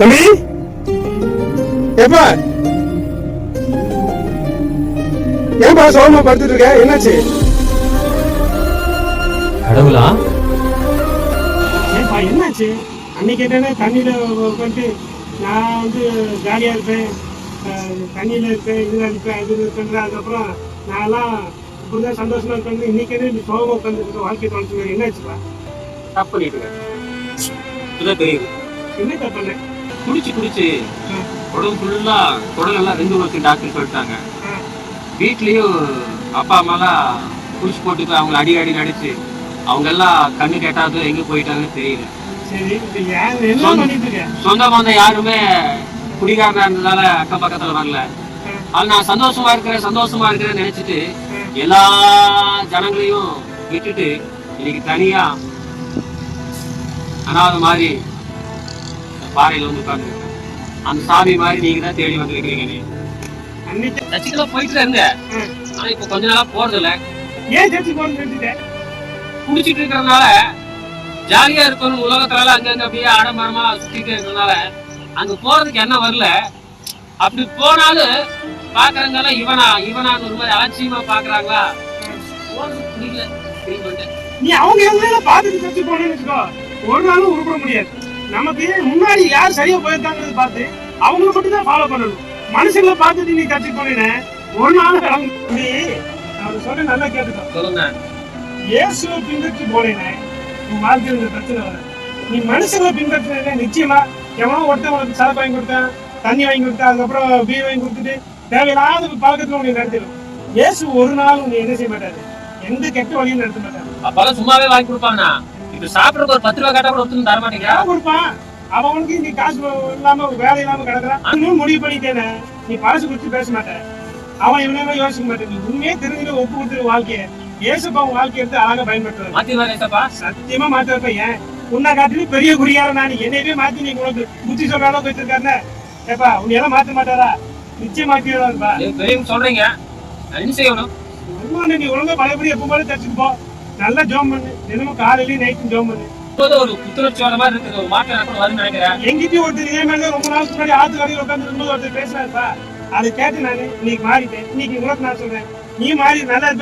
தம்பி? ஏப்பா? ஏன்பா சோகமா படுத்துட்டு இருக்க? என்னாச்சு? கடவுளா? ஏன்பா என்னாச்சு? அன்னைக்கு கேட்டானே தண்ணியில உட்காந்து நான் வந்து ஜாலியா இருப்பேன். தண்ணியில இருப்பேன் இதுல இருப்பேன் இது இருப்பேன் அதுக்கப்புறம் நான்லாம் இப்படிதான் சந்தோஷமா இருப்பேன் இன்னைக்கு என்ன நீ சோகமா உட்காந்து வாழ்க்கை தொலைச்சு என்னாச்சுப்பா? தப்பு பண்ணிட்டு தெரியுது. என்ன தப்பு குடிச்சு குடிச்சு உடம்பு ஃபுல்லா குடலெல்லாம் ரெண்டு ஒர்க்கு டாக்டர் சொல்லிட்டாங்க. வீட்லயும் அப்பா அம்மாலாம் குடிச்சு போட்டு போய் அவங்கள அடி அடி நடிச்சு அவங்க எல்லாம் கண்ணு கேட்டாது எங்க போயிட்டாங்கன்னு தெரியல. சொந்த- பந்தம் யாருமே குடிகாரனா இருந்ததால அக்கம் பக்கத்துல வரல. அது நான் சந்தோஷமா இருக்கிறேன் சந்தோஷமா இருக்கிறேன்னு நினைச்சிட்டு எல்லா ஜனங்களையும் விட்டுட்டு இன்னைக்கு தனியா அனாத மாதிரி பாறையில வந்து உட்கார்ந்து அந்த சாமி மாதிரி நீங்க தான் தேடி வந்திருக்கீங்க சர்ச்சுக்கெல்லாம் போயிட்டு இருங்க. ஆனா இப்ப கொஞ்ச நாளா போறது இல்ல ஏன் சர்ச்சு நிறுத்திட்டேன் குடிச்சிட்டு இருக்கிறதுனால ஜாலியா இருக்கணும். உலகத்தால அங்கங்க அப்படியே ஆடம்பரமா சுத்திட்டு இருக்கிறதுனால அங்க போறதுக்கு என்ன வரல. அப்படி போனாலும் பாக்குறவங்க இவனா இவனான்னு ஒரு மாதிரி அலட்சியமா பாக்குறாங்களா? வந்துட்டேன். நீ அவங்க எல்லாம் பார்த்துட்டு சர்ச்சு போனேன்னு வச்சுக்கோ. ஒரு நாளும் உருப்பட முடியாது. நமக்கு முன்னாடி யார் சரியா போயிருக்காங்கிறது பார்த்து அவங்கள மட்டும் தான் ஃபாலோ பண்ணணும். மனுஷங்களை பார்த்துட்டு நீ சர்ச்சு போனேன்னு ஒரு நாள் கிளம்பு அவர் சொல்ல நல்லா கேட்டுக்கோ. சொல்லுங்க. இயேசுவை பின்பற்றி போனேனே உன் வாழ்க்கையில் இந்த பிரச்சனை வர. நீ மனுஷங்களை பின்பற்றினா நிச்சயமா எவனோ ஒருத்தன் உனக்கு சாதம் வாங்கி கொடுத்தான் தண்ணி வாங்கி கொடுத்தான் அதுக்கப்புறம் பீர் வாங்கி கொடுத்துட்டு தேவையில்லாத பழக்கத்துல உன்னை நடத்திடும். இயேசு ஒரு நாள் உன்னை என்ன செய்ய மாட்டாரு? எந்த கெட்ட வழியும் நடத்த மாட்டாரு. அப்பெல்லாம் சும்மாவே வாங்கி கொடுப்பாங்கண்ணா இப்ப சாப்பிடறதுக்கு ஒரு பத்து ரூபா கேட்டா கூட ஒருத்தரும் தர மாட்டேங்கிறா? கொடுப்பான் அவனுக்கு நீ காசு இல்லாம வேலை இல்லாம கிடக்குறான் முடிவு பண்ணிட்டேனே. நீ பழசு குறித்து பேச மாட்டேன் அவன் இவனெல்லாம் யோசிக்க மாட்டேன். நீ உண்மையே தெரிஞ்சுட்டு ஒப்பு கொடுத்துரு வாழ்க்கைய. ஏசப்பா உன் வாழ்க்கைய எடுத்து அழகா பயன்படுத்துறது மாத்தி வரேசப்பா சத்தியமா மாத்த வைப்பேன் ஏன்? உன்னை காட்டிலும் பெரிய குறியார நான் என்னையவே மாத்தி நீ உனக்கு புத்தி சொல்ற அளவுக்கு வச்சிருக்காருன்னு ஏப்பா உன்னை எல்லாம் மாத்த மாட்டாரா? நிச்சயம் மாத்திடுவாருப்பா. பெரியவங்க சொல்றீங்க. என்ன செய்யணும்? நீ ஒழுங்கா பழையபடி எப்போ போல தச்சுட்டு போ. நல்லா ஜோம் பண்ணு. தினமும் காலையிலயும் நைட்டும் ஜோம் பண்ணு. ஒரு புத்துணர்ச்சியோட மாதிரி இருக்குது ஒரு மாற்றம் எனக்கு வரும்னு நினைக்கிறேன். எங்கிட்டயும் ஒருத்தர் இதே மாதிரி ரொம்ப நாளுக்கு முன்னாடி ஆத்து கடையில் உட்காந்து ஒருத்தர் பேசுறாருப்பா. அதை கேட்டு நான் இன்னைக்கு மாறிட்டேன். இன்னைக்கு உங்களுக்கு நான் சொல்றேன். நீ மாறி நல்லா.